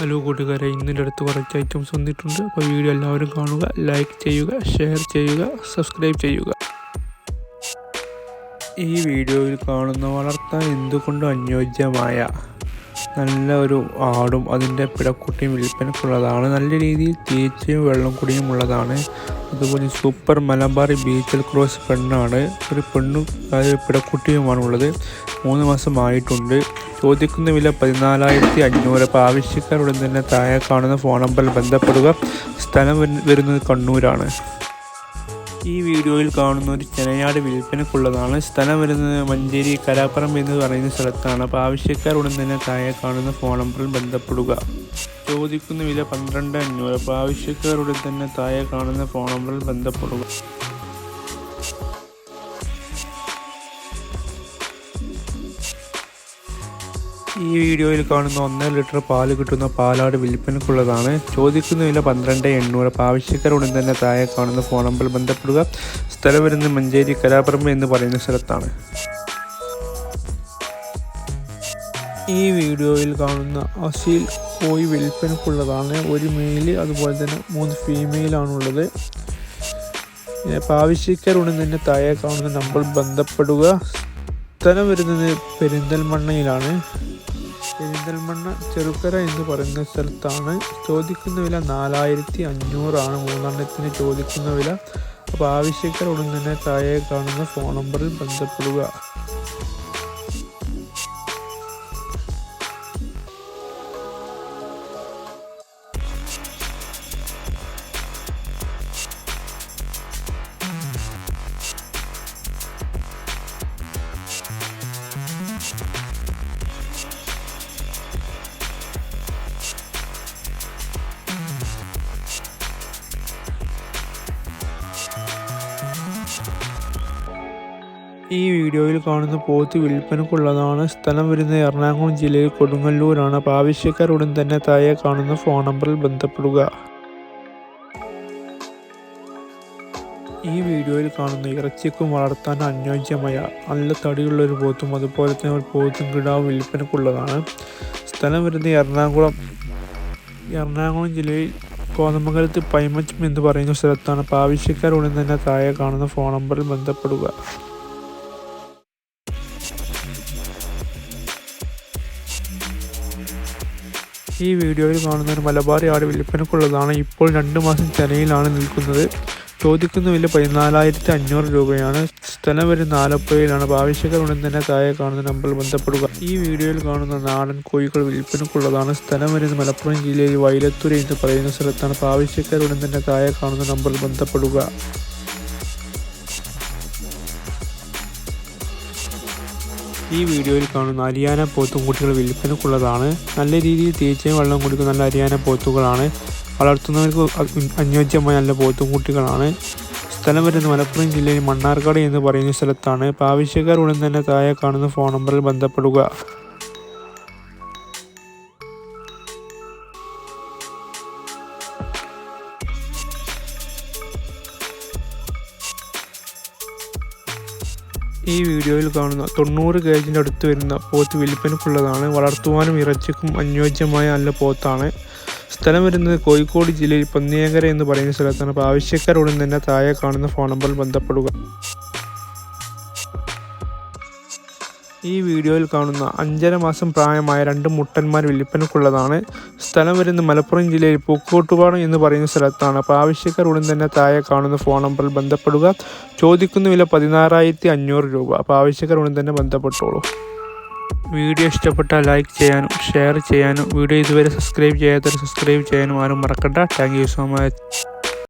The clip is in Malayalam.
ഹലോ കൂട്ടുകാരെ ഇന്നിന്റെ അടുത്ത് കുറച്ച് ഐറ്റംസ് വന്നിട്ടുണ്ട്. അപ്പോൾ വീഡിയോ എല്ലാവരും കാണുക ലൈക്ക് ചെയ്യുക ഷെയർ ചെയ്യുക സബ്സ്ക്രൈബ് ചെയ്യുക. ഈ വീഡിയോയിൽ കാണുന്ന വളർത്താൻ എന്തുകൊണ്ടും അനുയോജ്യമായ? നല്ല ഒരു ആടും അതിന്റെ പിടക്കുട്ടിയും വിൽപ്പനക്കുള്ളതാണ് നല്ല രീതിയിൽ തീറ്റയും വെള്ളം കുടിയും ഉള്ളതാണ്. അതുപോലെ സൂപ്പർ മലബാറി ബീച്ചിൽ ക്രോസ് പെണ്ണാണ്. ഒരു പെണ്ണും പിടക്കുട്ടിയുമാണുള്ളത് മൂന്ന് മാസമായിട്ടുണ്ട് ചോദിക്കുന്ന വില പതിനാലായിരത്തി അഞ്ഞൂറ് അപ്പോൾ ആവശ്യക്കാരുടൻ തന്നെ താഴെ കാണുന്ന ഫോൺ നമ്പറിൽ ബന്ധപ്പെടുക. സ്ഥലം വരു- വരുന്നത് കണ്ണൂരാണ്. ഈ വീഡിയോയിൽ കാണുന്ന ഒരു ചെനയാട് വിൽപ്പനക്കുള്ളതാണ്. സ്ഥലം വരുന്നത് മഞ്ചേരി കരാപ്പറമ്പ് എന്ന് പറയുന്ന സ്ഥലത്താണ്. അപ്പോൾ ആവശ്യക്കാരുടൻ തന്നെ താഴെ കാണുന്ന ഫോൺ നമ്പറിൽ ബന്ധപ്പെടുക. ചോദിക്കുന്ന വില പന്ത്രണ്ട് അഞ്ഞൂറ്. അപ്പോൾ ആവശ്യക്കാരുടൻ തന്നെ താഴെ കാണുന്ന ഫോൺ നമ്പറിൽ ബന്ധപ്പെടുക. ഈ വീഡിയോയിൽ കാണുന്ന ഒന്നര ലിറ്റർ പാൽ കിട്ടുന്ന പാലാട് വിൽപ്പനക്കുള്ളതാണ് ചോദിക്കുന്ന വില പന്ത്രണ്ട് എണ്ണൂറ്. അപ്പോൾ ആവശ്യക്കാരുടൻ തന്നെ താഴെ കാണുന്ന ഫോൺ നമ്പറിൽ ബന്ധപ്പെടുക. സ്ഥലം വരുന്നത് മഞ്ചേരി കലാപ്രമ എന്ന് പറയുന്ന സ്ഥലത്താണ്. ഈ വീഡിയോയിൽ കാണുന്ന അസീൽ കോയി വിൽപ്പനക്കുള്ളതാണ് ഒരു മെയിൽ അതുപോലെ തന്നെ മൂന്ന് ഫീമെയിലാണുള്ളത് അപ്പോൾ ആവശ്യക്കാരുടൻ തന്നെ താഴെ കാണുന്ന നമ്പർ ബന്ധപ്പെടുക. സ്ഥലം വരുന്നത് പെരിന്തൽമണ്ണയിലാണ്. പെരിന്തൽമണ്ണ ചെറുക്കര എന്ന് പറയുന്ന സ്ഥലത്താണ് ചോദിക്കുന്ന വില നാലായിരത്തി അഞ്ഞൂറാണ് മൂന്നെണ്ണത്തിന് ചോദിക്കുന്ന വില. അപ്പോൾ ആവശ്യക്കാർ ഉടൻ തന്നെ താഴെ കാണുന്ന ഫോൺ നമ്പറിൽ ബന്ധപ്പെടുക. ഈ വീഡിയോയിൽ കാണുന്ന പോത്ത് വിൽപ്പനക്കുള്ളതാണ് സ്ഥലം വരുന്ന എറണാകുളം ജില്ലയിൽ കൊടുങ്ങല്ലൂരാണ്. അപ്പോൾ ആവശ്യക്കാരുടൻ തന്നെ താഴെ കാണുന്ന ഫോൺ നമ്പറിൽ ബന്ധപ്പെടുക. ഈ വീഡിയോയിൽ കാണുന്ന ഇറച്ചിക്കും വളർത്താൻ അനുയോജ്യമായ നല്ല തടിയുള്ള ഒരു പോത്തും അതുപോലെ തന്നെ ഒരു പോത്തും കിടാവും വിൽപ്പനക്കുള്ളതാണ് സ്ഥലം വരുന്നത് എറണാകുളം എറണാകുളം ജില്ലയിൽ കോതമംഗലത്ത് പൈമച്ചം എന്ന് പറയുന്ന സ്ഥലത്താണ്. അപ്പോൾ ആവശ്യക്കാരുടൻ തന്നെ താഴെ കാണുന്ന ഫോൺ നമ്പറിൽ ബന്ധപ്പെടുക. ഈ വീഡിയോയിൽ കാണുന്ന ഒരു മലബാറി ആട് വിൽപ്പനക്കുള്ളതാണ് ഇപ്പോൾ രണ്ട് മാസം ചെനയിലാണ് നിൽക്കുന്നത്. ചോദിക്കുന്ന വില പതിനാലായിരത്തി അഞ്ഞൂറ് രൂപയാണ്. സ്ഥലം വരുന്ന ആലപ്പുഴയിലാണ് ആവശ്യകർ ഉടൻ തന്നെ താഴെ കാണുന്ന നമ്പർ ബന്ധപ്പെടുക. ഈ വീഡിയോയിൽ കാണുന്ന നാടൻ കോഴികൾ വിൽപ്പനക്കുള്ളതാണ്. സ്ഥലം വരുന്ന മലപ്പുറം ജില്ലയിൽ വൈലത്തൂർ എന്ന് പറയുന്ന സ്ഥലത്താണ്. ആവശ്യക്കാർ ഉടൻ തന്നെ താഴെ കാണുന്ന നമ്പർ ബന്ധപ്പെടുക. ഈ വീഡിയോയിൽ കാണുന്ന അരിയാന പോത്തുംകുട്ടികൾ വിൽപ്പനക്കുള്ളതാണ്. നല്ല രീതിയിൽ തീറ്റയും വെള്ളം കുടിക്കുന്ന നല്ല അരിയാന പോത്തുകളാണ്. വളർത്തുന്നവർക്ക് അനുയോജ്യമായ നല്ല പോത്തുംകുട്ടികളാണ് സ്ഥലം വരുന്നത് മലപ്പുറം ജില്ലയിൽ മണ്ണാർക്കാട് എന്ന് പറയുന്ന സ്ഥലത്താണ്. അപ്പോൾ ആവശ്യക്കാർ ഉടൻ തന്നെ താഴെ കാണുന്ന ഫോൺ നമ്പറിൽ ബന്ധപ്പെടുക. ഈ വീഡിയോയിൽ കാണുന്ന തൊണ്ണൂറ് കേജിന്റെ അടുത്ത് വരുന്ന പോത്ത് വിൽപ്പനക്കുള്ളതാണ് വളർത്തുവാനും ഇറച്ചിക്കും അനുയോജ്യമായ നല്ല പോത്താണ്. സ്ഥലം വരുന്നത് കോഴിക്കോട് ജില്ലയിൽ പന്നിയേങ്കര എന്ന് പറയുന്ന സ്ഥലത്താണ്. അപ്പോൾ ആവശ്യക്കാരുടൻ തന്നെ താഴെ കാണുന്ന ഫോൺ നമ്പറിൽ ബന്ധപ്പെടുക. ഈ വീഡിയോയിൽ കാണുന്ന അഞ്ചര മാസം പ്രായമായ രണ്ട് മുട്ടന്മാർ വിൽപ്പനക്കുള്ളതാണ് സ്ഥലം വരുന്നത് മലപ്പുറം ജില്ലയിൽ പൂക്കോട്ടുപാടം എന്ന് പറയുന്ന സ്ഥലത്താണ്. അപ്പോൾ ആവശ്യക്കാർ ഉടൻ തന്നെ താഴെ കാണുന്ന ഫോൺ നമ്പറിൽ ബന്ധപ്പെടുക. ചോദിക്കുന്ന വില പതിനാറായിരത്തി അഞ്ഞൂറ് രൂപ. അപ്പോൾ ആവശ്യക്കാർ ഉടൻ തന്നെ ബന്ധപ്പെട്ടോളൂ. വീഡിയോ ഇഷ്ടപ്പെട്ടാൽ ലൈക്ക് ചെയ്യാനും ഷെയർ ചെയ്യാനും വീഡിയോ ഇതുവരെ സബ്സ്ക്രൈബ് ചെയ്യാത്തവർ സബ്സ്ക്രൈബ് ചെയ്യാനും ആരും മറക്കണ്ട. Thank you so much.